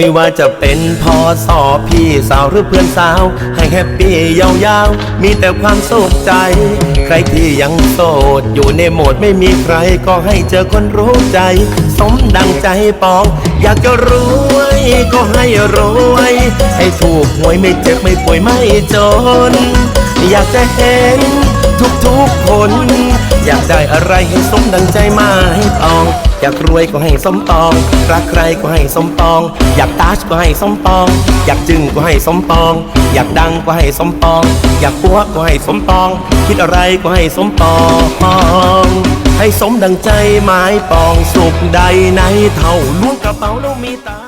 ไม่ว่าจะเป็นพอสอพี่สาวหรือเพื่อนสาว ให้แฮปปี้ยาวๆ มีแต่ความสุขใจ ใครที่ยังโสด อยู่ในโหมดไม่มีใคร ก็ให้เจอคนรู้ใจ สมดังใจปอง อยากจะรวยก็ให้รวย ให้ถูกหวยไม่เจ็บไม่ป่วยไม่จน อยากจะเห็นทุกๆคน อยากได้อะไรให้สมดังใจมาให้ปอง อยากรวยก็ให้สมปอง รักใครก็ให้สมปอง อยากตาชก็ให้สมปอง อยากจึงก็ให้สมปอง อยากดังก็ให้สมปอง อยากปัวก็ให้สมปอง คิดอะไรก็ให้สมปองให้สมดังใจหมายปองสุขใดในเท่าล้วงกระเป๋าแล้วมีตังค์